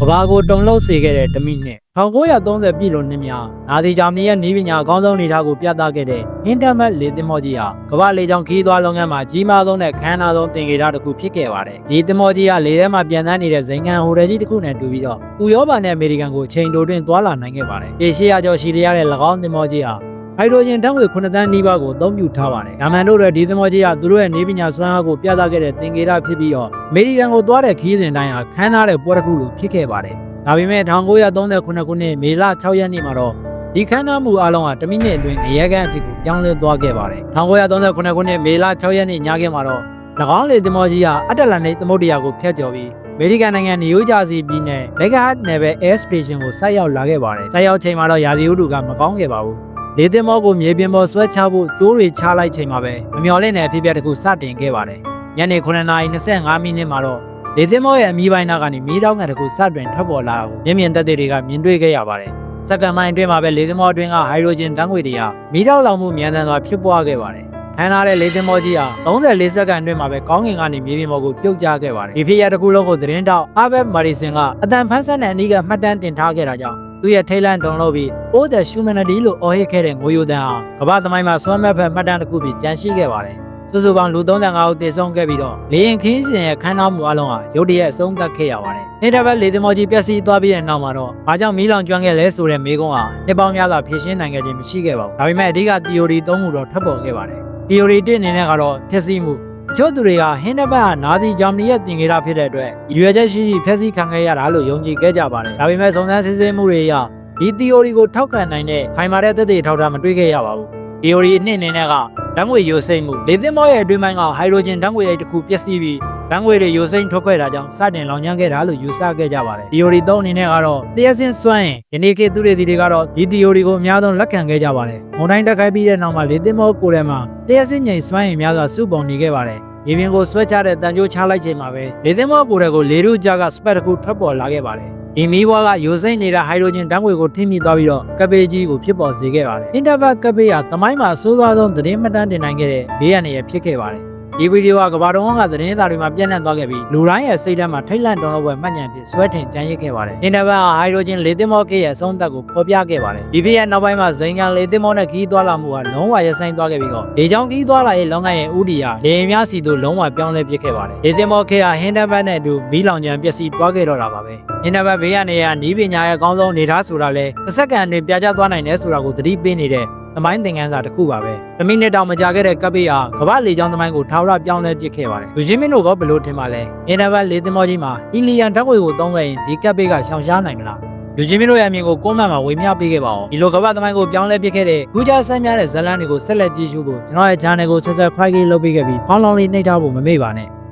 ကဘာကိုတုံလှုပ်စေခဲ့တဲ့တမိနှစ်1930ပြည်လို့နှစ်များနာဒီဂျာမနီရဲ့နီးပညာအကောင်းဆုံးအနေအထားကိုပြသခဲ့တဲ့အင်တာမက်လေသင်္ဘောကြီးဟာကမ္ဘာလေကြောင်းခီးသွွားလုပ်ငန်းမှာကြီးမားဆုံးနဲ့ခမ်းနားဆုံးသင်္ကေတတစ်ခုဖြစ်ခဲ့ပါတယ်။ဒီသင်္ဘောကြီးကလေထဲမှာပြန်တန်းနေတဲ့ဇိမ်ခံဟိုတယ်ကြီးတစ်ခုနဲ့တူပြီးတော့ဥရောပနဲ့အမေရိကန်ကိုချိန်တိုတွင်သွာလာနိုင်ခဲ့ပါတယ်။ရေရှိရကျော်ရှိရတဲ့၎င်းသင်္ဘောကြီးဟာ ဟိုက်ဒရိုဂျင်ဓာတ်ငွေ9တန်းနီးပါးကိုအသုံးပြုထားပါတယ်။ဒါမှန်တို့ရဲ့ဒီသင်္ဘောကြီးကသူတို့ရဲ့နေပညာစွမ်းအားကိုပြသခဲ့တဲ့သင်္ကေတဖြစ်ပြီးတော့အမေရိကန်ကိုသွားတဲ့ခီးစဉ်တိုင်းဟာခမ်းနားတဲ့ပွဲတစ်ခုလိုဖြစ်ခဲ့ပါတယ်။ဒါပေမဲ့1939ခုနှစ်မေလ6ရက်နေ့မှာတော့ဒီခမ်းနားမှုအလုံးဟာတမိနစ်အတွင်းငရဲကန်အဖြစ်ကိုပြောင်းလဲသွားခဲ့ပါတယ်။1939ခုနှစ်မေလ6ရက်နေ့ညခင်းမှာတော့၎င်းလေသင်္ဘောကြီးဟာအတ္တလန္တိတ်သမုဒ္ဒရာကိုဖျက်ကျော်ပြီးအမေရိကန်နိုင်ငံနယူးဂျာစီပြည်နယ် Leggett Naval Air Station ကိုဆိုက်ရောက်လာခဲ့ပါတယ်။ဆိုက်ရောက်ချိန်မှာတော့ရာသီဥတုကမကောင်းခဲ့ပါဘူး။ လေသင်္ဘောကိုမြေပြင်ပေါ်ဆွဲချဖို့ကြိုးတွေချလိုက်ချိန်မှာပဲမမျော်လင့်တဲ့အဖြစ်အပျက်တစ်ခုစတင်ခဲ့ပါတယ်။ညနေ9:25မိနစ်မှာတော့လေသင်္ဘောရဲ့အမီးပိုင်းနာကနေမီးတောင်းကန်တစ်ခုစတင်ထွက်ပေါ်လာတာကိုမျက်မြင်သက်သေတွေကမြင်တွေ့ခဲ့ရပါတယ်။စက္ကန့်ပိုင်းအတွင်းမှာပဲလေသင်္ဘောအတွင်းကဟိုက်ဒရိုဂျင်ဓာတ်ငွေတွေဟာမီးတောက်လောင်မှုမြန်ဆန်စွာဖြစ်ပွားခဲ့ပါတယ်။ဟန်လာတဲ့လေသင်္ဘောကြီးဟာ34စက္ကန့်အတွင်းမှာပဲကောင်းကင်ကနေမြေပြင်ပေါ်ကိုပြုတ်ကျခဲ့ပါတယ်။ဒီဖြစ်ရပ်တစ်ခုလုံးကိုသတင်းတောက်အာဘက်မာရီဆင်ကအတန်ဖန်းဆက်တဲ့အနည်းကမှတ်တမ်းတင်ထားခဲ့တာကြောင့် သူရဲ့ထိတ်လန့်တုန်လှုပ်ပြီး Oh the Humanity လို့အော်ဟစ်ခဲ့တဲ့ငိုယိုတန်ဟာကမ္ဘာသမိုင်းမှာဆွမ်းမဲ့ဖက်မှတ်တမ်းတစ်ခုပြီးကျန်ရှိခဲ့ပါတယ်။စုစုပေါင်းလူ35ဦးတည်ဆုံခဲ့ပြီးတော့လေရင်ခင်းစဉ်ရဲ့ခန်းနာမှုအလုံးဟာရုတ်တရက်အဆုံးသတ်ခဲ့ရပါတယ်။နေ့တစ်ပတ်လေသမောကြီးပျက်စီးသွားပြီးတဲ့နောက်မှာတော့ဘာကြောင့်မီးလောင်ကျွမ်းခဲ့လဲဆိုတဲ့မေးခွန်းဟာနှစ်ပေါင်းများစွာဖြေရှင်းနိုင်ခဲ့ခြင်းမရှိခဲ့ပါဘူး။ဒါပေမဲ့အဓိက theory သုံးခုတော့ထွက်ပေါ်ခဲ့ပါတယ်။ theory 1အနေနဲ့ကတော့ဖြည့်ဆည်းမှုအ ချို့သူတွေကဟင်းတစ်ပတ်ကနာဇီဂျာမနီရဲ့တင်ကြတာဖြစ်တဲ့အတွက်ရွေချက်ရှိရှိဖျက်ဆီးခံခဲ့ရတာလို့ယုံကြည်ခဲ့ကြပါတယ်။ဒါပေမဲ့စုံစမ်းစစ်ဆေးမှုတွေအရဒီ theory ကိုထောက်ခံနိုင်တဲ့ခိုင်မာတဲ့သက်သေထောက်ထားမတွေ့ခဲ့ရပါဘူး။ theory အနှစ်အနေနဲ့ကဓာတ်ငွေယိုစိမ့်မှုလေသင်းမောရဲ့အတွင်းပိုင်းကဟိုက်ဒရိုဂျင်ဓာတ်ငွေရိတ်တစ်ခုပျက်စီးပြီး ဓာတ်ငွေတွေယိုစိမ့်ထွက်ခွဲတာကြောင့်စတင်လောင်ကျွမ်းခဲ့တာလို့ယူဆခဲ့ကြပါတယ်။ theory 3အနေနဲ့ကတော့တရက်စင်းစွမ်းရင်ယနေ့ခေတ်သူတွေဒီတွေကတော့ဒီ theory ကိုအများဆုံးလက်ခံခဲ့ကြပါတယ်။မွန်တိုင်းတက်ခိုက်ပြီးတဲ့နောက်မှာလေသင်းမောကိုယ်ထဲမှာတရက်စင်းငိန်စွမ်းရင်များစွာစုပုံနေခဲ့ပါတယ်။ရေပြင်ကိုဆွဲချတဲ့တန်ကြိုးချလိုက်ချိန်မှာပဲလေသင်းမောကိုယ်ထဲကိုလေထုကြားကစပက်တစ်ခုထွက်ပေါ်လာခဲ့ပါတယ်။ဒီမီးဘွားကယိုစိမ့်နေတာဟိုက်ဒရိုဂျင်ဓာတ်ငွေကိုထိမိသွားပြီးတော့ကပ်ပေကြီးကိုဖြစ်ပေါ်စေခဲ့ပါတယ်။အင်တာဘတ်ကပ်ပေဟာသမိုင်းမှာအဆိုးရွားဆုံးသတင်းမှတ်တမ်းတင်နိုင်ခဲ့တဲ့ဘေးရန်တွေဖြစ်ခဲ့ပါတယ်။ ဒီဗီဒီယိုကကမ္ဘာတော်ကသတင်းစာတွေမှာပြန့်နှံ့သွားခဲ့ပြီးလူတိုင်းရဲ့စိတ်ထဲမှာထိတ်လန့်တုန်လှုပ်ပွဲမှတ်ဉာဏ်ဖြင့်ဆွဲထင်ကြံရစ်ခဲ့ပါတယ်။အင်တာဘတ်ကဟိုက်ဒရိုဂျင်လေသင်းမောကေရဲ့အဆုံးသတ်ကိုဖော်ပြခဲ့ပါတယ်။ဒီဖြစ်ရဲ့နောက်ပိုင်းမှာဇိမ်ကန်လေသင်းမောနဲ့ခီးသွားလာမှုကလုံးဝရပ်ဆိုင်းသွားခဲ့ပြီးတော့လေချောင်းခီးသွားလာရဲ့လုံငန်းရဲ့ဥဒီယာလေရင်များစီတို့လုံးဝပြောင်းလဲပစ်ခဲ့ပါတယ်။လေသင်းမောကေကဟင်တာဘတ်နဲ့အတူမီးလောင်ကြံပျက်စီးသွားခဲ့တော့တာပါပဲ။အင်တာဘတ်ဘေးကနေရနီးပညာရဲ့အကောင်းဆုံးအနေထားဆိုတာလဲတစ်စက္ကန့်အတွင်းပြကြသွားနိုင်တယ်ဆိုတာကိုသတိပေးနေတဲ့ သမိုင်းသင်ခန်းစာတစ်ခုပါပဲ။တမိနစ်တောင်မကြာခဲ့တဲ့ကပ်ပိဟာကမ္ဘာလေကြောင်းသမိုင်းကိုထာဝရပြောင်းလဲပစ်ခဲ့ပါတယ်။လူချင်းမင်းတို့ကဘယ်လိုထင်ပါလဲ။အင်တာဘတ်လေသင်္ဘောကြီးမှာအီလီယန်ဓာတ်ငွေကိုသုံးခဲ့ရင်ဒီကပ်ပိကရှောင်ရှားနိုင်မလား။လူချင်းမင်းတို့ရဲ့အမြင်ကိုကွန်မန့်မှာဝေမျှပေးခဲ့ပါဦး။ဒီလိုကမ္ဘာသမိုင်းကိုပြောင်းလဲပစ်ခဲ့တဲ့ခုကြားဆန်းများတဲ့ဇာတ်လမ်းတွေကိုဆက်လက်ကြည့်ရှုဖို့ကျွန်တော်ရဲ့ channel ကို subscribe လုပ်ပေးခဲ့ပြီးဖောင်းလောင်းလေးနှိပ်ထားဖို့မမေ့ပါနဲ့။